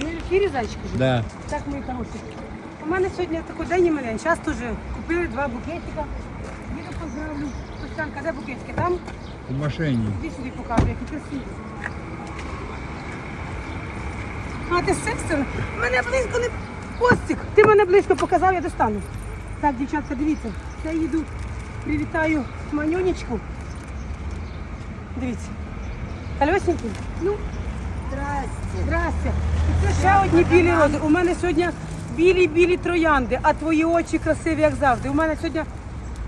Ми в ефірі, зайчики, живі? Да. Так, мої хороші. У мене сьогодні такий день іменин. Зараз теж купили два букетика. Їду поздравлю. Костянка, де букетики? Там? В машині. Іди сюди покажу, які красиві. А, ти з сторони? Мене близько не... Костик, ти мене близько показав, я достану. Так, дівчатка, дивіться. Я їду, привітаю манюнечку. Дивіться. Кольосненький? Ну, Здрасте. Здрасте. І це ще одні білі рози. У мене сьогодні білі-білі троянди, а твої очі красиві, як завжди. У мене сьогодні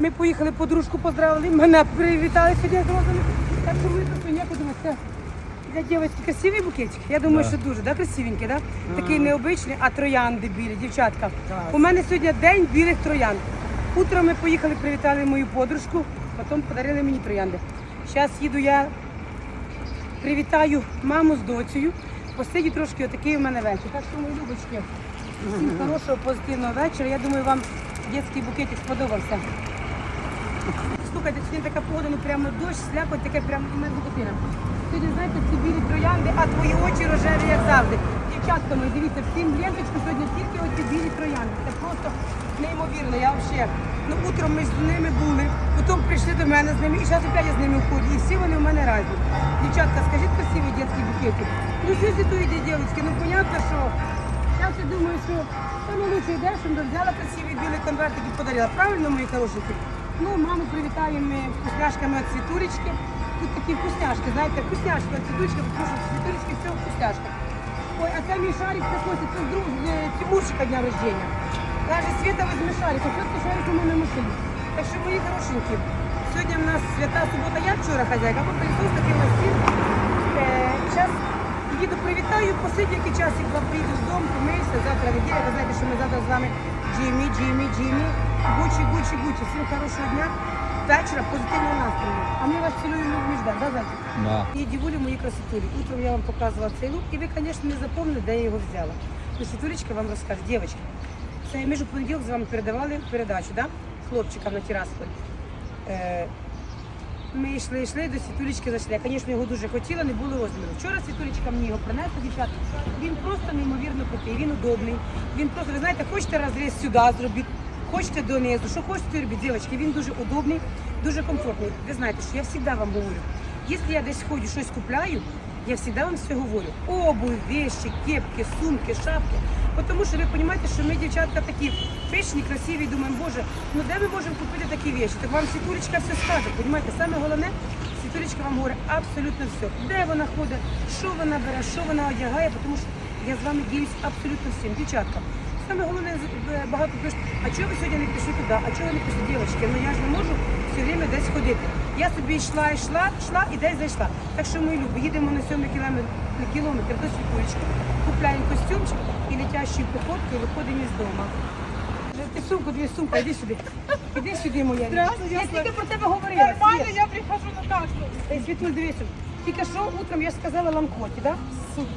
ми поїхали подружку поздравили, мене привітали сьогодні з розами. Так що ми тут як ви це для дівчатки красивий букетик? Я думаю, Да. що дуже, да, красивенький, да? Такий необичний, а троянди білі, дівчатка. Так. У мене сьогодні день білих троянд. Утром ми поїхали, привітали мою подружку, потім подарили мені троянди. Зараз їду я привітаю маму з доцею. Посидю трошки отакий у мене вечір. Так що, мої любочки, всім хорошого, позитивного вечора. Я думаю, вам дитячий букетик сподобався. Слухайте, сьогодні така погода, ну прямо дощ, сляпать, таке прямо у мене дитина. Сьогодні, знаєте, ці білі троянди, а твої очі рожеві, як завжди. Дівчатка мої, дивіться, всім ленточку сьогодні тільки оці білі троянди. Це просто неймовірно. Я взагалі, ну утром ми з ними були, потім прийшли до мене з ними, і зараз опять я з ними. І дитячі букети. Ну, що світуєте, дівчатки, ну понятно, що я все думаю, що саме лучше йдеш, що взяла красиві білі конвертики і подарила. Правильно, мої хорошенькі? Ну, маму привітаємо вкусняшками від світулечки. Тут такі вкусняшки, знаєте, вкусняшки від світулечки, тому що в світулечки все вкусняшка. Ой, а це мій шарик це Костя, це друг з е, Тимурчика дня рождения. Каже, Света візьми шарик, ось це шарик у мене на машині. Так що, мої хорошенькі, сьогодні в нас свята субота, я вчора хазяйка, або прийшов такий настіль. Їду привітаю, посидю який час, як два приїду додому, помиюся, завтра неділя, ви знаєте, що ми завтра з вами Джиммі, Джиммі, Джиммі, Гучі, Гучі, Гучі. Всім хорошого дня, вечора, позитивного настрою. А ми вас цілуємо між да, да, Зайчик? Да. І дівулі мої красотулі. Утром я вам показувала цей лук, і ви, звісно, не запомнили, де я його взяла. Світулечка вам розкаже, дівчатки. Це ми ж у понеділок з вами передавали передачу, да? хлопчикам на Тірасполь. Ми йшли, йшли до Світулечки зайшли. Я, звісно, його дуже хотіла, не було розміру. Вчора Світулечка мені його принесла, дівчата. Він просто неймовірно крутий, він удобний. Він просто, ви знаєте, хочете розріз сюди зробити, хочете донизу, що хочете робити, дівчатки, він дуже удобний, дуже комфортний. Ви знаєте, що я завжди вам говорю, якщо я десь ходжу, щось купляю, я завжди вам все говорю. Обувь, вещи, кепки, сумки, шапки. Тому що ви розумієте, що ми, дівчатка, такі пишні, красиві, думаємо, боже, ну де ми можемо купити такі вещи? Так вам Світулечка все скаже. Розумієте, саме головне, Світулечка вам говорить абсолютно все. Де вона ходить, що вона бере, що вона одягає, тому що я з вами діюсь абсолютно всім. Дівчатка, саме головне багато пишуть, а чого ви сьогодні не пішли туди, а чого не пішли, дівчатки? Ну я ж не можу все время десь ходити. Я собі йшла, йшла, йшла і десь зайшла. Так що, мої любі, їдемо на сьомий кілометр, кілометр до Світулечки, купляємо костюмчик і летящою походкою виходимо із дому. Ти сумку, дві сумка, іди сюди. Іди сюди, моя. Здравствуйте, Я тільки про тебе говорила. Нормально, я прихожу на. Ей, Світуль, дивися. Тільки що утром я ж сказала ланкоті, да?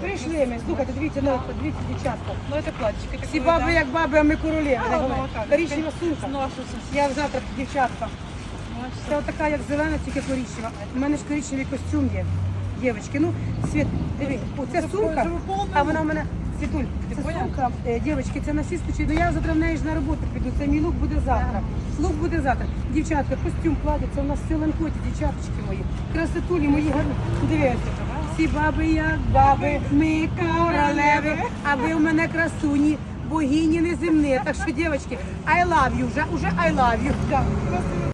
Прийшли ми. Слухайте, дивіться, ну, дивіться, дівчатка. Ну это платьички. это Всі баби да? як баби, а ми королеви. А, так ну, говорять. так. Коричнева сумка. Ну а что це? Я завтра дівчатка. Це така, як зелена, тільки коричнева. У мене ж коричневий костюм є. Дівчатки, ну, Світ, диви, оця сумка, а вона в мене, Світуль, це поняла? сумка, е, дівчатки, це на всі случаї, ну я завтра в неї ж на роботу піду, це мій лук буде завтра. Лук буде завтра. Дівчатка, костюм це у нас все ланкоті, дівчаточки мої. Красотулі мої гарні. Дивіться, всі баби як баби, ми королеви, а ви у мене красуні, богині неземні. Так що, дівчатки, I love you, вже, уже I love you. Да.